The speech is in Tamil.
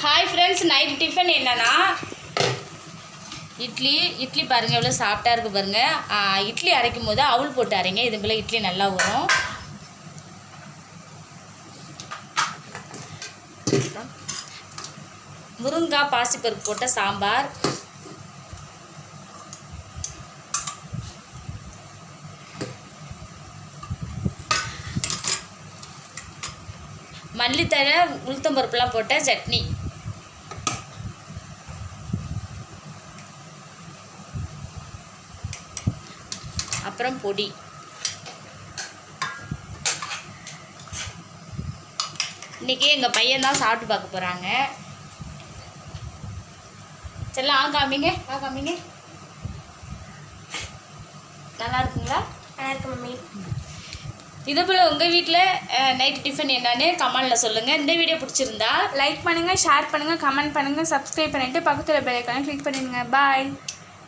ஹாய் ஃப்ரெண்ட்ஸ் நைட் டிஃபன் என்னென்னா? இட்லி இட்லி பாருங்கள் எவ்வளோ சாஃப்டாக இருக்குது பாருங்கள் இட்லி அரைக்கும் போது அவுள் போட்டு அரைங்க. இது போல் இட்லி நல்லா வரும் முருங்காய் பாசிப்பருப்பு போட்ட சாம்பார். மல்லித்தழை உளுத்தம்பருப்புலாம் போட்ட சட்னி. அப்புறம் பொடி. இன்றைக்கி எங்கள் பையன் தான் சாப்பிட்டு பார்க்க போகிறாங்க செல்லம் ஆ காமிங்க ஆ காமிங்க. நல்லா இருக்குங்களா? நல்லா இருக்கு மம்மி. இதே போல் உங்கள் வீட்டில் நைட் டிஃபன் என்னன்னு கமெண்டில் சொல்லுங்கள் இந்த வீடியோ பிடிச்சிருந்தா லைக் பண்ணுங்க ஷேர் பண்ணுங்க கமெண்ட் பண்ணுங்க சப்ஸ்கிரைப் பண்ணிட்டு பக்கத்துல பெல் ஐக்கானை கிளிக் பண்ணிடுங்க. பாய்